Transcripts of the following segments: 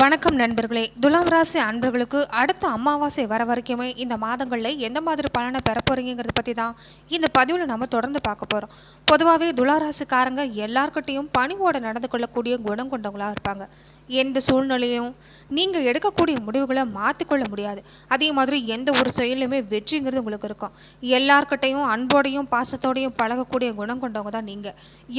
வணக்கம் நண்பர்களே. துலாம் ராசி அன்பர்களுக்கு அடுத்த அமாவாசை வர வரைக்குமே இந்த மாதங்களில் எந்த மாதிரி பலனை பெற போறீங்கிறத பற்றி தான் இந்த பதிவில் நம்ம தொடர்ந்து பார்க்க போகிறோம் பொதுவாகவே துளாராசிக்காரங்க எல்லார்கிட்டையும் பணிவோட நடந்து கொள்ளக்கூடிய குணம் கொண்டவங்களாக இருப்பாங்க. எந்த சூழ்நிலையும் நீங்கள் எடுக்கக்கூடிய முடிவுகளை மாற்றிக்கொள்ள முடியாது. அதே மாதிரி எந்த ஒரு செயலுமே வெற்றிங்கிறது உங்களுக்கு இருக்கும். எல்லார்கிட்டையும் அன்போடையும் பாசத்தோடையும் பழகக்கூடிய குணம் கொண்டவங்க தான் நீங்கள்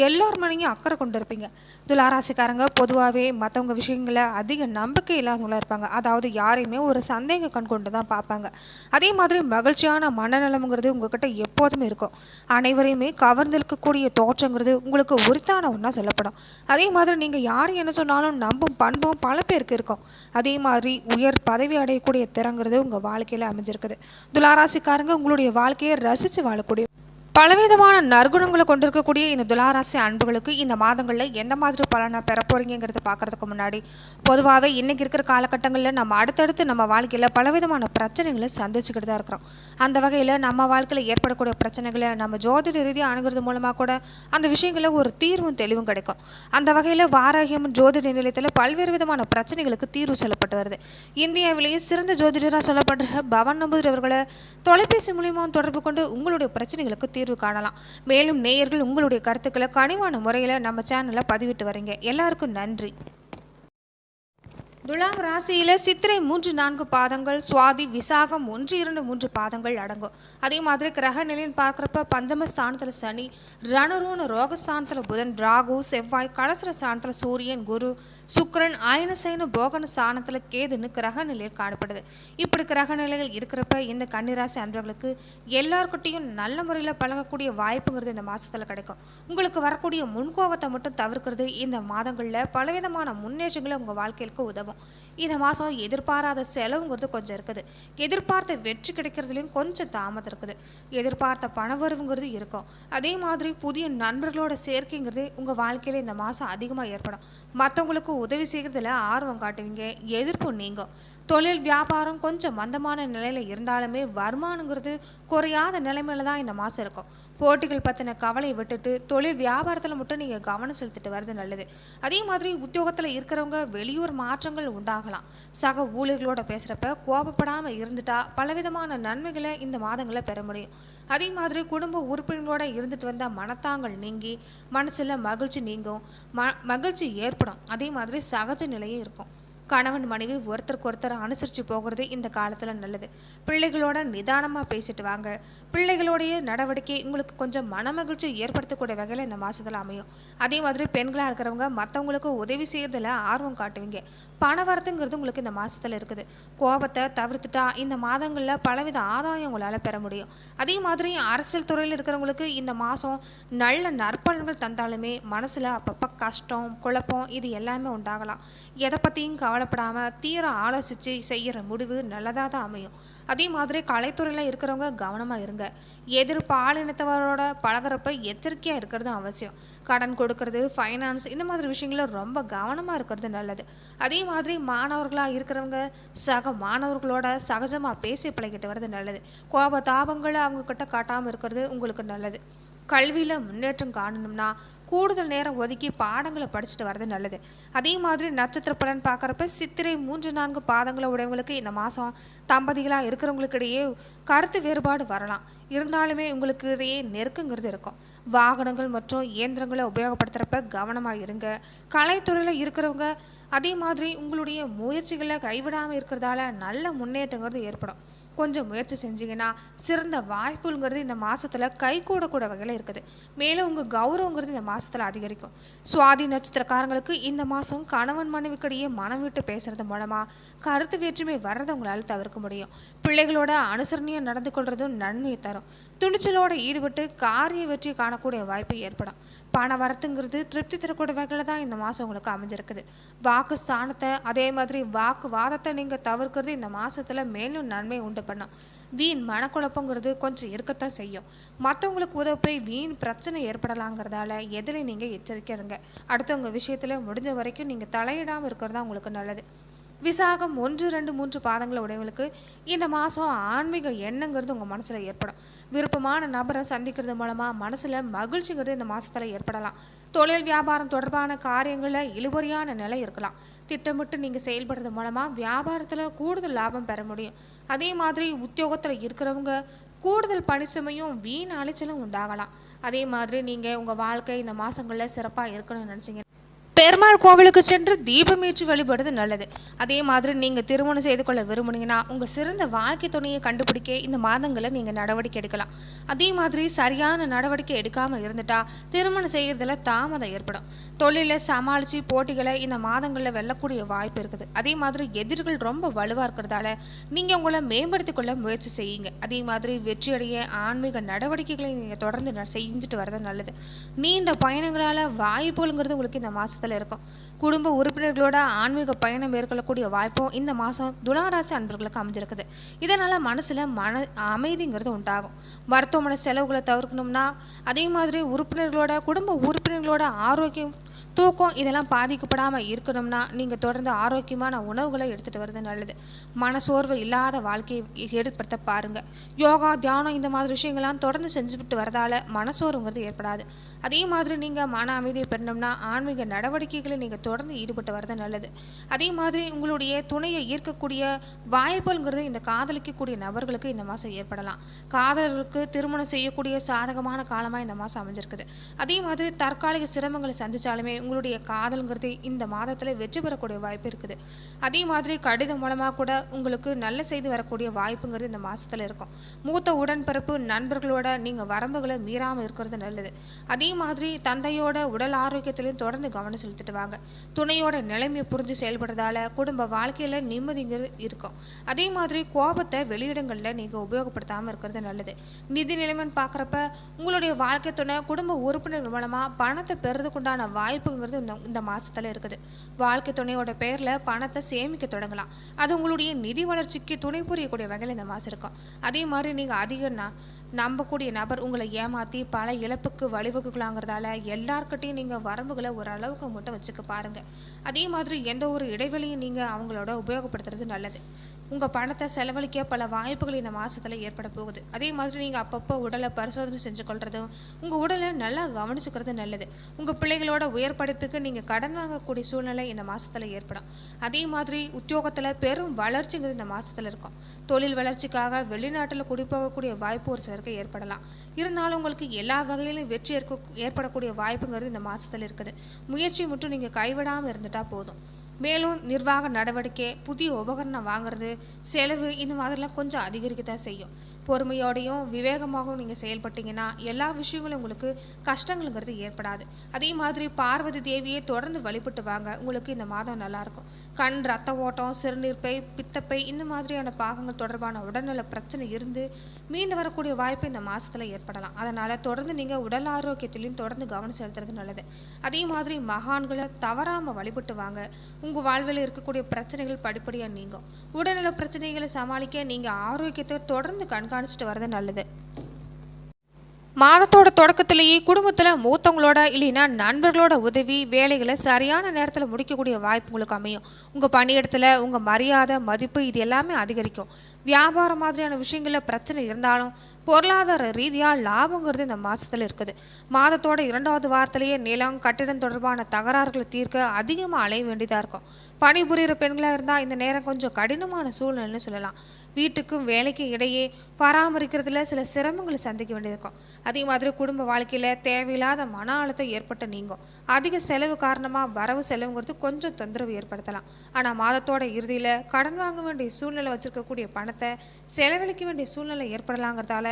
எல்லோர் மனையும் அக்கறை கொண்டு இருப்பீங்க. துளாராசிக்காரங்க பொதுவாகவே மற்றவங்க விஷயங்களை அதிக நம்பிக்கை இல்லாதவங்களா இருப்பாங்க. அதாவது யாரையுமே ஒரு சந்தேக கண் கொண்டு தான் பார்ப்பாங்க. அதே மாதிரி மகிழ்ச்சியான மனநலம்ங்கிறது உங்ககிட்ட எப்போதுமே இருக்கும். அனைவரையுமே கவர்ந்திருக்கக்கூடிய தோற்றங்கிறது உங்களுக்கு உரித்தான ஒன்றா சொல்லப்படும். அதே மாதிரி நீங்கள் யார் என்ன சொன்னாலும் நம்பும் பண்பும் பல பேருக்கு இருக்கும். அதே மாதிரி உயர் பதவி அடையக்கூடிய திறங்கிறது உங்கள் வாழ்க்கையில் அமைஞ்சிருக்குது. துளாராசிக்காரங்க உங்களுடைய வாழ்க்கையை ரசித்து வாழக்கூடிய பலவிதமான நற்குணங்களை கொண்டிருக்கக்கூடிய இந்த துளாராசி அன்புகளுக்கு இந்த மாதங்களில் எந்த மாதிரி பலனை பெற போறீங்கிறத பார்க்கறதுக்கு முன்னாடி பொதுவாகவே இன்றைக்கி இருக்கிற காலகட்டங்களில் நம்ம அடுத்தடுத்து நம்ம வாழ்க்கையில் பலவிதமான பிரச்சனைகளை சந்திச்சுக்கிட்டு தான் இருக்கிறோம். அந்த வகையில் நம்ம வாழ்க்கையில் ஏற்படக்கூடிய பிரச்சனைகளை நம்ம ஜோதிட ரீதியாக அணுகிறது மூலமாக கூட அந்த விஷயங்களில் ஒரு தீர்வும் தெளிவும் கிடைக்கும். அந்த வகையில் வாராகியம் ஜோதிட நிலையத்தில் பல்வேறு விதமான பிரச்சனைகளுக்கு தீர்வு சொல்லப்பட்டு வருது. இந்தியாவிலேயே சிறந்த ஜோதிடராக சொல்லப்படுற பவன் நம்பூதிரி அவர்களை தொலைபேசி மூலியமாக தொடர்பு கொண்டு உங்களுடைய பிரச்சனைகளுக்கு தீர்வு தீர்வு காணலாம். மேலும் நேயர்கள் உங்களுடைய கருத்துக்களை கனிவான முறையில் நம்ம சேனலில் பதிவிட்டு வரீங்க. எல்லாருக்கும் நன்றி. துலாம் ராசியில சித்திரை மூன்று நான்கு பாதங்கள் சுவாதி விசாகம் ஒன்று இரண்டு மூன்று பாதங்கள் அடங்கும். அதே மாதிரி கிரக நிலைன்னு பார்க்குறப்ப பஞ்சம ஸ்தானத்தில் சனி ரணரோன ரோகஸ்தானத்துல புதன் ராகு செவ்வாய் கலசர ஸ்தானத்தில் சூரியன் குரு சுக்கரன் ஆயனசைன போகன சாணத்தில் கேதுன்னு கிரக நிலையில் காணப்படுது. இப்படி கிரக நிலைகள் இருக்கிறப்ப இந்த கன்னிராசி அன்பர்களுக்கு எல்லார்கிட்டையும் நல்ல முறையில் பழகக்கூடிய வாய்ப்புங்கிறது இந்த மாதத்தில் கிடைக்கும். உங்களுக்கு வரக்கூடிய முன்கோபத்தை மட்டும் தவிர்க்கிறது இந்த மாதங்களில் பலவிதமான முன்னேற்றங்களை உங்கள் வாழ்க்கைக்கு உதவும். இந்த மாதம் எதிர்பாராத செலவுங்கிறது கொஞ்சம் இருக்குது. எதிர்பார்த்த வெற்றி கிடைக்கிறதுலையும் கொஞ்சம் தாமதம் இருக்குது. எதிர்பார்த்த பணவரவுங்கிறது இருக்கும். அதே மாதிரி புதிய நண்பர்களோட சேர்க்கைங்கிறது உங்கள் வாழ்க்கையில் இந்த மாதம் அதிகமாக ஏற்படும். மற்றவங்களுக்கு உதவி செய்கிறதுல ஆர்வம் காட்டுவீங்க எதிர்ப்பு நீங்கும். தொழில் வியாபாரம் கொஞ்சம் மந்தமான நிலையில இருந்தாலுமே வருமானங்கிறது குறையாத நிலைமையில தான் இந்த மாதம் இருக்கும். போட்டிகள் பற்றின கவலையை விட்டுட்டு தொழில் வியாபாரத்தில் மட்டும் நீங்கள் கவனம் செலுத்திட்டு வர்றது நல்லது. அதே மாதிரி உத்தியோகத்தில் இருக்கிறவங்க வெளியூர் மாற்றங்கள் உண்டாகலாம். சக ஊழியர்களோட பேசுகிறப்ப கோபப்படாமல் இருந்துட்டா பலவிதமான நன்மைகளை இந்த மாதங்களில் பெற முடியும். அதே மாதிரி குடும்ப உறுப்பினர்களோட இருந்துட்டு வந்தால் மனத்தாங்கள் நீங்கி மனசில் மகிழ்ச்சி நீங்கும் ம மகிழ்ச்சி ஏற்படும். அதே மாதிரி சகஜ நிலையும் இருக்கும். கணவன் மனைவி ஒருத்தருக்கு ஒருத்தர் அனுசரித்து போகிறது இந்த காலத்தில் நல்லது. பிள்ளைகளோட நிதானமாக பேசிட்டு வாங்க. பிள்ளைகளுடைய நடவடிக்கை உங்களுக்கு கொஞ்சம் மனமகிழ்ச்சி ஏற்படுத்தக்கூடிய வகையில் இந்த மாதத்தில் அமையும். அதே மாதிரி பெண்களாக இருக்கிறவங்க மற்றவங்களுக்கு உதவி செய்கிறதுல ஆர்வம் காட்டுவீங்க. பண வரத்துங்கிறது உங்களுக்கு இந்த மாதத்தில் இருக்குது. கோபத்தை தவிர்த்துட்டா இந்த மாதங்களில் பலவித ஆதாயம் உங்களால் பெற முடியும். அதே மாதிரி அரசியல் துறையில் இருக்கிறவங்களுக்கு இந்த மாதம் நல்ல நற்பலன்கள் தந்தாலுமே மனசில் அப்பப்போ கஷ்டம் குழப்பம் இது எல்லாமே உண்டாகலாம். எதை பற்றியும் கவலைப்படாமல் தீர ஆலோசித்து செய்கிற முடிவு நல்லதாக தான் அமையும். அதே மாதிரி கலைத்துறையில் இருக்கிறவங்க கவனமாக இருங்க. எதிர்பாலினத்தவரோட பழகுறப்ப எச்சரிக்கையாக இருக்கிறது அவசியம். கடன் கொடுக்கறது ஃபைனான்ஸ் இந்த மாதிரி விஷயங்கள ரொம்ப கவனமாக இருக்கிறது நல்லது. அதே மாதிரி மாணவர்களாக இருக்கிறவங்க சக மாணவர்களோட சகஜமாக பேசி பழகிட்டு வர்றது நல்லது. கோப தாபங்களை அவங்க கிட்ட காட்டாமல் இருக்கிறது உங்களுக்கு நல்லது. கல்வியில் முன்னேற்றம் காணணும்னா கூடுதல் நேரம் ஒதுக்கி பாடங்களை படிச்சுட்டு வர்றது நல்லது. அதே மாதிரி நட்சத்திர பலன் பார்க்குறப்ப சித்திரை மூன்று நான்கு பாதங்களை உடையவங்களுக்கு இந்த மாதம் தம்பதிகளாக இருக்கிறவங்களுக்கு இடையே கருத்து வேறுபாடு வரலாம். இருந்தாலுமே உங்களுக்கு இடையே நெருக்கங்கிறது இருக்கும். வாகனங்கள் மற்றும் இயந்திரங்களை உபயோகப்படுத்துகிறப்ப கவனமாக இருங்க. கலைத்துறையில் இருக்கிறவங்க அதே மாதிரி உங்களுடைய முயற்சிகளை கைவிடாமல் இருக்கிறதால நல்ல முன்னேற்றங்கிறது ஏற்படும். கொஞ்சம் முயற்சி செஞ்சீங்கன்னா சிறந்த வாய்ப்புங்கிறது இந்த மாசத்துல கைகூடக்கூட வகையில் இருக்குது. மேலும் உங்க கௌரவங்கிறது இந்த மாசத்துல அதிகரிக்கும். சுவாதி நட்சத்திரக்காரங்களுக்கு இந்த மாசம் கணவன் மனைவிக்கிடையே மனம் விட்டு பேசுறது மூலமா கருத்து வேற்றுமை வர்றதை உங்களால தவிர்க்க முடியும். பிள்ளைகளோட அனுசரணையாக நடந்து கொள்றதும் நன்மையை தரும். துணிச்சலோட ஈடுபட்டு காரிய வெற்றி காணக்கூடிய வாய்ப்பு ஏற்படும். பண வரத்துங்கிறது திருப்தி தரக்கூடிய வகையில் தான் இந்த மாதம் உங்களுக்கு அமைஞ்சிருக்குது. வாக்கு ஸ்தானத்தை அதே மாதிரி வாக்கு வாதத்தை நீங்கள் தவிர்க்கிறது இந்த மாதத்தில் மேலும் நன்மை உண்டு பண்ணும். வீண் மனக்குழப்பங்கிறது கொஞ்சம் இருக்கத்தான் செய்யும். மற்றவங்களுக்கு உதவி போய் வீண் பிரச்சனை ஏற்படலாங்கிறதால எதில் நீங்கள் எச்சரிக்கை இருங்க. அடுத்தவங்க விஷயத்தில் முடிஞ்ச வரைக்கும் நீங்கள் தலையிடாமல் இருக்கிறது தான் உங்களுக்கு நல்லது. விசாகம் ஒன்று ரெண்டு மூன்று பாதங்களை உடையவங்களுக்கு இந்த மாதம் ஆன்மீக எண்ணங்கிறது உங்கள் மனசில் ஏற்படும். விருப்பமான நபரை சந்திக்கிறது மூலமாக மனசில் மகிழ்ச்சிங்கிறது இந்த மாதத்தில் ஏற்படலாம். தொழில் வியாபாரம் தொடர்பான காரியங்களில் இழுபறியான நிலை இருக்கலாம். திட்டமிட்டு நீங்கள் செயல்படுறது மூலமாக வியாபாரத்தில் கூடுதல் லாபம் பெற முடியும். அதே மாதிரி உத்தியோகத்தில் இருக்கிறவங்க கூடுதல் பணிச்சுமையும் வீண் அலைச்சலும் உண்டாகலாம். அதே மாதிரி நீங்கள் உங்கள் வாழ்க்கை இந்த மாதங்களில் சிறப்பாக இருக்கணும்னு நினச்சிங்க பெருமாள் கோவிலுக்கு சென்று தீபமேற்றி வழிபடுறது நல்லது. அதே மாதிரி நீங்கள் திருமணம் செய்து கொள்ள விரும்புனீங்கன்னா உங்கள் சிறந்த வாழ்க்கை துணையை கண்டுபிடிக்க இந்த மாதங்களை நீங்கள் நடவடிக்கை எடுக்கலாம். அதே மாதிரி சரியான நடவடிக்கை எடுக்காமல் இருந்துட்டா திருமணம் செய்கிறதுல தாமதம் ஏற்படும். தொழிலை சமாளித்து போட்டிகளை இந்த மாதங்களில் வெல்லக்கூடிய வாய்ப்பு இருக்குது. அதே மாதிரி எதிர்கள் ரொம்ப வலுவாக இருக்கிறதால நீங்கள் உங்களை மேம்படுத்திக் கொள்ள முயற்சி செய்யுங்க. அதே மாதிரி வெற்றியடைய ஆன்மீக நடவடிக்கைகளை நீங்கள் தொடர்ந்து ந- செஞ்சுட்டு வரது நல்லது. நீண்ட பயணங்களால் வாய்ப்புகளுங்கிறது உங்களுக்கு இந்த மாதத்தில் இருக்கும். குடும்ப உறுப்பினர்களோட ஆன்மீக பயணம் மேற்கொள்ளக்கூடிய வாய்ப்பும் இந்த மாதம் துளாராசி அன்பர்களுக்கு அமைஞ்சிருக்குது. இதனால் மனசில் மன அமைதிங்கிறது உண்டாகும். மருத்துவமனை செலவுகளை தவிர்க்கணும்னா அதே மாதிரி உறுப்பினர்களோட குடும்ப உறுப்பினர்களோட ஆரோக்கியம் தூக்கம் இதெல்லாம் பாதிக்கப்படாமல் இருக்கணும்னா நீங்கள் தொடர்ந்து ஆரோக்கியமான உணவுகளை எடுத்துகிட்டு வர்றது நல்லது. மனசோர்வு இல்லாத வாழ்க்கையை ஏற்படுத்த பாருங்க. யோகா தியானம் இந்த மாதிரி விஷயங்கள்லாம் தொடர்ந்து செஞ்சுட்டு வரதால மனசோர்வுங்கிறது ஏற்படாது. அதே மாதிரி நீங்கள் மன அமைதியை பெறணும்னா ஆன்மீக நடவடிக்கைகளை நீங்கள் தொடர்ந்து ஈடுபட்டு வரது நல்லது. அதே மாதிரி உங்களுடைய துணையை ஈர்க்கக்கூடிய வாய்ப்புங்கிறது இந்த காதலிக்கக்கூடிய நபர்களுக்கு இந்த மாதம் ஏற்படலாம். காதலர்களுக்கு திருமணம் செய்யக்கூடிய சாதகமான காலமாக இந்த மாதம் அமைஞ்சிருக்குது. அதே மாதிரி தற்காலிக சிரமங்களை மூலமே உங்களுடைய காதல்ங்கிறது இந்த மாதத்தில் வெற்றி பெறக்கூடிய வாய்ப்பு இருக்குது. அதே மாதிரி கடிதம் மூலமாக கூட உங்களுக்கு நல்ல செய்தி வரக்கூடிய வாய்ப்புங்கிறது இந்த மாதத்தில் இருக்கும். மூத்த உடன்பிறப்பு நண்பர்களோட நீங்கள் வரம்புகளை மீறாமல் இருக்கிறது நல்லது. அதே மாதிரி தந்தையோட உடல் ஆரோக்கியத்திலையும் தொடர்ந்து கவனம் செலுத்திட்டு வாங்க துணையோட நிலைமையை புரிஞ்சு செயல்படுறதால குடும்ப வாழ்க்கையில் நிம்மதிங்கிறது இருக்கும். அதே மாதிரி கோபத்தை வெளியிடங்களில் நீங்கள் உபயோகப்படுத்தாமல் இருக்கிறது நல்லது. நிதி நிலைமைன்னு பார்க்குறப்ப உங்களுடைய வாழ்க்கை துணை குடும்ப உறுப்பினர்கள் மூலமாக பணத்தை பெறதுக்குண்டான வாய்ப்புங்கிறது இந்த இந்த மாதத்தில் இருக்குது. வாழ்க்கை துணையோட பேரில் பணத்தை சேமிக்க தொடங்கலாம். அது உங்களுடைய நிதி வளர்ச்சிக்கு துணை புரியக்கூடிய வகையில் இந்த மாதம் இருக்கும். அதே மாதிரி நீங்கள் அதிகம்னா ந நம்பக்கூடிய நபர் உங்களை ஏமாற்றி பல இழப்புக்கு வழிவகுக்கலாங்கிறதால எல்லார்கிட்டையும் நீங்கள் வரம்புகளை ஓரளவுக்கு மட்டும் வச்சுக்க பாருங்க. அதே மாதிரி எந்த ஒரு இடைவெளியும் நீங்கள் அவங்களோட உபயோகப்படுத்துறது நல்லது. உங்கள் பணத்தை செலவழிக்க பல வாய்ப்புகள் இந்த மாதத்தில் ஏற்பட போகுது. அதே மாதிரி நீங்கள் அப்பப்போ உடலை பரிசோதனை செஞ்சு கொள்றதும் உங்கள் உடலை நல்லா கவனிச்சுக்கிறது நல்லது. உங்கள் பிள்ளைகளோட உயர் படிப்புக்கு நீங்கள் கடன் வாங்கக்கூடிய சூழ்நிலை இந்த மாதத்தில் ஏற்படும். அதே மாதிரி உத்தியோகத்தில் பெரும் வளர்ச்சிங்கிறது இந்த மாதத்தில் இருக்கும். தொழில் வளர்ச்சிக்காக வெளிநாட்டில் குடிப்போகக்கூடிய வாய்ப்பு ஒரு சிலருக்கு ஏற்படலாம். இருந்தாலும் உங்களுக்கு எல்லா வகையிலும் வெற்றி ஏற்க ஏற்படக்கூடிய வாய்ப்புங்கிறது இந்த மாதத்தில் இருக்குது. முயற்சி மட்டும் நீங்கள் கைவிடாமல் இருந்துட்டா போதும். மேலும் நிர்வாக நடவடிக்கை புதிய உபகரணம் வாங்குறது செலவு இந்த மாதிரிலாம் கொஞ்சம் அதிகரிக்க தான் செய்யும். பொறுமையோடையும் விவேகமாகவும் நீங்கள் செயல்பட்டீங்கன்னா எல்லா விஷயங்களும் உங்களுக்கு கஷ்டங்களுங்கிறது ஏற்படாது. அதே மாதிரி பார்வதி தேவியை தொடர்ந்து வழிபட்டு வாங்க. உங்களுக்கு இந்த மாதம் நல்லாயிருக்கும். கண் ரத்த ஓட்டம் சிறுநீர்ப்பை பித்தப்பை இந்த மாதிரியான பாகங்கள் தொடர்பான உடல்நல பிரச்சனை இருந்து மீண்டு வரக்கூடிய வாய்ப்பு இந்த மாதத்தில் ஏற்படலாம். அதனால் தொடர்ந்து நீங்கள் உடல் ஆரோக்கியத்திலையும் தொடர்ந்து கவனம் செலுத்துறது நல்லது. அதே மாதிரி மகான்களை தவறாமல் வழிபட்டு வாங்க. உங்கள் வாழ்வில் இருக்கக்கூடிய பிரச்சனைகள் படிப்படியாக நீங்கும். உடல்நல பிரச்சனைகளை சமாளிக்க நீங்கள் ஆரோக்கியத்தை தொடர்ந்து கண்காணிச்சுட்டு வர்றது நல்லது. மாதத்தோட தொடக்கத்திலேயே குடும்பத்தில் மூத்தவங்களோட இல்லைன்னா நண்பர்களோட உதவி வேலைகளை சரியான நேரத்தில் முடிக்கக்கூடிய வாய்ப்பு உங்களுக்கு அமையும். உங்கள் பணியிடத்தில் உங்கள் மரியாதை மதிப்பு இது எல்லாமே அதிகரிக்கும். வியாபாரம் மாதிரியான விஷயங்களில் பிரச்சனை இருந்தாலும் பொருளாதார ரீதியாக லாபங்கிறது இந்த மாதத்தில் இருக்குது. மாதத்தோட இரண்டாவது வாரத்திலேயே நிலம் கட்டிடம் தொடர்பான தகராறுகளை தீர்க்க அதிகமாக அலைய வேண்டியதாக இருக்கும். பணிபுரிகிற பெண்களாக இருந்தால் இந்த நேரம் கொஞ்சம் கடினமான சூழ்நிலைன்னு சொல்லலாம். வீட்டுக்கும் வேலைக்கும் இடையே பராமரிக்கிறதுல சில சிரமங்களை சந்திக்க வேண்டியிருக்கும். அதே மாதிரி குடும்ப வாழ்க்கையில் தேவையில்லாத மன அழுத்தம் ஏற்பட்டு நீங்கும். அதிக செலவு காரணமாக வரவு செலவுங்கிறது கொஞ்சம் தொந்தரவு ஏற்படுத்தலாம். ஆனால் மாதத்தோட இறுதியில் கடன் வாங்க வேண்டிய சூழ்நிலை வச்சிருக்கக்கூடிய பணத்தை செலவழிக்க வேண்டிய சூழ்நிலை ஏற்படலாங்கிறதால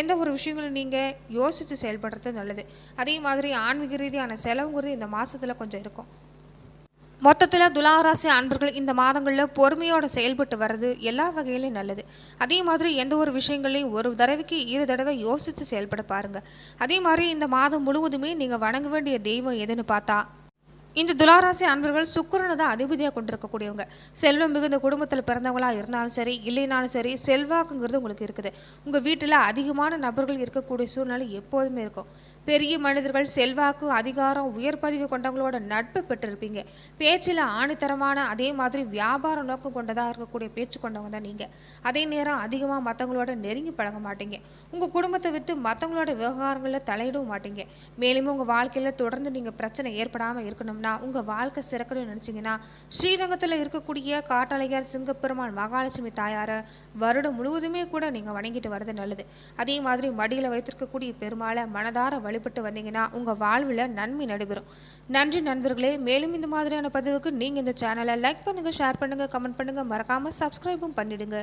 எந்த ஒரு விஷயங்களும் நீங்கள் யோசித்து செயல்படுறது நல்லது. அதே மாதிரி ஆன்மீக ரீதியான செலவுங்கிறது இந்த மாதத்தில் கொஞ்சம் இருக்கும். மொத்தத்தில் துலாராசி அன்பர்கள் இந்த மாதங்களில் பொறுமையோட செயல்பட்டு வர்றது எல்லா வகையிலையும் நல்லது. அதே மாதிரி எந்த ஒரு விஷயங்களையும் ஒரு தடவைக்கு இரு தடவை யோசித்து செயல்பட பாருங்க. அதே மாதிரி இந்த மாதம் முழுவதுமே நீங்கள் வணங்க வேண்டிய தெய்வம் எதுன்னு பார்த்தா இந்த துளாராசி அன்பர்கள் சுக்கரனை தான் அதிபதியாக கொண்டிருக்கக்கூடியவங்க. செல்வம் மிகுந்த குடும்பத்தில் பிறந்தவங்களா இருந்தாலும் சரி இல்லைனாலும் சரி செல்வாக்குங்கிறது உங்களுக்கு இருக்குது. உங்கள் வீட்டில் அதிகமான நபர்கள் இருக்கக்கூடிய சூழ்நிலை எப்போதுமே இருக்கும். பெரிய மனிதர்கள் செல்வாக்கு அதிகாரம் உயர் பதிவு கொண்டவங்களோட நட்பு பெற்றிருப்பீங்க. பேச்சில் ஆணித்தரமான அதே மாதிரி வியாபார நோக்கம் கொண்டதாக இருக்கக்கூடிய பேச்சு கொண்டவங்க தான் நீங்கள் அதே நேரம் அதிகமாக மற்றவங்களோட நெருங்கி பழக மாட்டீங்க. உங்கள் குடும்பத்தை விட்டு மற்றவங்களோட விவகாரங்களில் தலையிடவும் மாட்டீங்க. மேலும் உங்கள் வாழ்க்கையில் தொடர்ந்து நீங்கள் பிரச்சனை ஏற்படாமல் இருக்கணும்னா உங்கள் வாழ்க்கை சிறக்கணும்னு நினச்சிங்கன்னா ஸ்ரீரங்கத்தில் இருக்கக்கூடிய காட்டாளையார் சிங்கப்பெருமான் மகாலட்சுமி தாயாரை வருடம் முழுவதுமே கூட நீங்கள் வணங்கிட்டு வர்றது நல்லது. அதே மாதிரி மடியில் வைத்திருக்கக்கூடிய பெருமாளை மனதார வழிபட்டு வந்தீங்கன்னா உங்கள் வாழ்வில் நன்மை நடைபெறும். நன்றி நண்பர்களே மேலும் இந்த மாதிரியான பதிவுக்கு நீங்கள் இந்த சேனலை லைக் பண்ணுங்கள் ஷேர் பண்ணுங்கள் கமெண்ட் பண்ணுங்கள் மறக்காமல் சப்ஸ்கிரைபும் பண்ணிடுங்க.